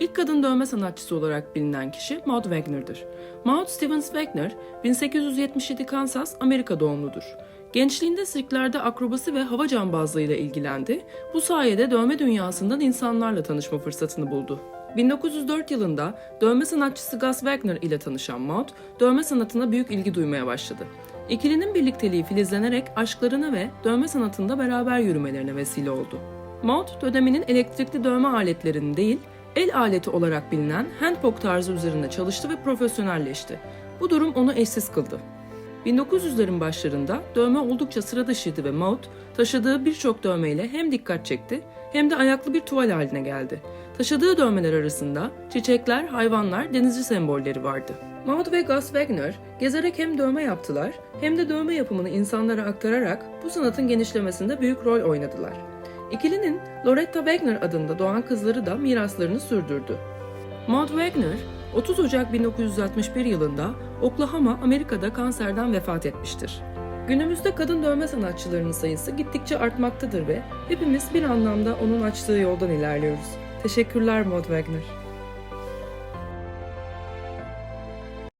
İlk kadın dövme sanatçısı olarak bilinen kişi Maud Wagner'dır. Maud Stevens Wagner, 1877 Kansas, Amerika doğumludur. Gençliğinde sirklerde akrobasi ve hava cambazlığıyla ilgilendi. Bu sayede dövme dünyasından insanlarla tanışma fırsatını buldu. 1904 yılında dövme sanatçısı Gus Wagner ile tanışan Maud, dövme sanatına büyük ilgi duymaya başladı. İkilinin birlikteliği filizlenerek aşklarına ve dövme sanatında beraber yürümelerine vesile oldu. Maud, döneminin elektrikli dövme aletlerinin değil, el aleti olarak bilinen handpoke tarzı üzerinde çalıştı ve profesyonelleşti. Bu durum onu eşsiz kıldı. 1900'lerin başlarında dövme oldukça sıra dışıydı ve Maud taşıdığı birçok dövmeyle hem dikkat çekti hem de ayaklı bir tuval haline geldi. Taşıdığı dövmeler arasında çiçekler, hayvanlar, denizci sembolleri vardı. Maud ve Gus Wagner gezerek hem dövme yaptılar hem de dövme yapımını insanlara aktararak bu sanatın genişlemesinde büyük rol oynadılar. İkilinin Loretta Wagner adında doğan kızları da miraslarını sürdürdü. Maud Wagner, 30 Ocak 1961 yılında Oklahoma, Amerika'da kanserden vefat etmiştir. Günümüzde kadın dövme sanatçılarının sayısı gittikçe artmaktadır ve hepimiz bir anlamda onun açtığı yoldan ilerliyoruz. Teşekkürler Maud Wagner.